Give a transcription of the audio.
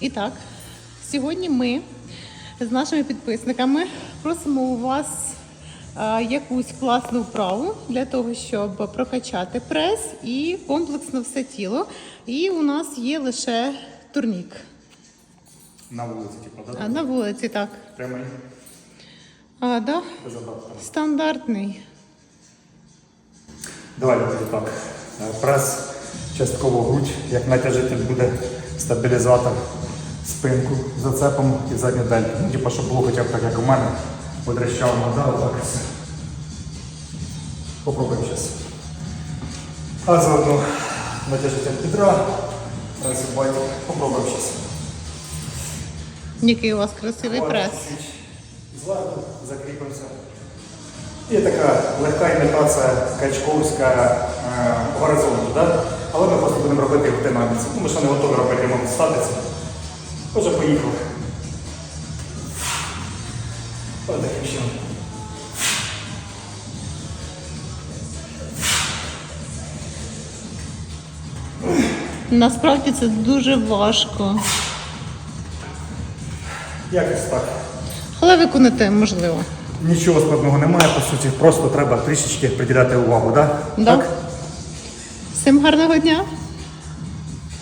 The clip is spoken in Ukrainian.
І так, сьогодні ми з нашими підписниками просимо у вас якусь класну вправу для того, щоб прокачати прес і комплексно все тіло. І у нас є лише турнік. На вулиці, типу? А, на вулиці, так. Прямий, А, да? Стандартний. Давай тоді так. Е, Прес, частково грудь, як натяжитель буде стабілізатор, спинку зацепом і задню дельту. Ну, типу, щоб було хоча б так, як у мене. Подрящав назад, отак все. Попробуємо зараз. А заодно натяжитель бедра, і байт. Попробуємо зараз. Який у вас красивий прес. Зверху закріпимося. Є така легка імітація качковська е, горизонту, да? але ми просто будемо робити в динаміці. Ну, ми ще не готові робити в статиці. Отже, поїхали. Ось таким чином. Насправді це дуже важко. Якось так. Але виконати можливо. Нічого складного немає, по суті, просто треба трішечки приділяти увагу, да? Да. так? Всім гарного дня!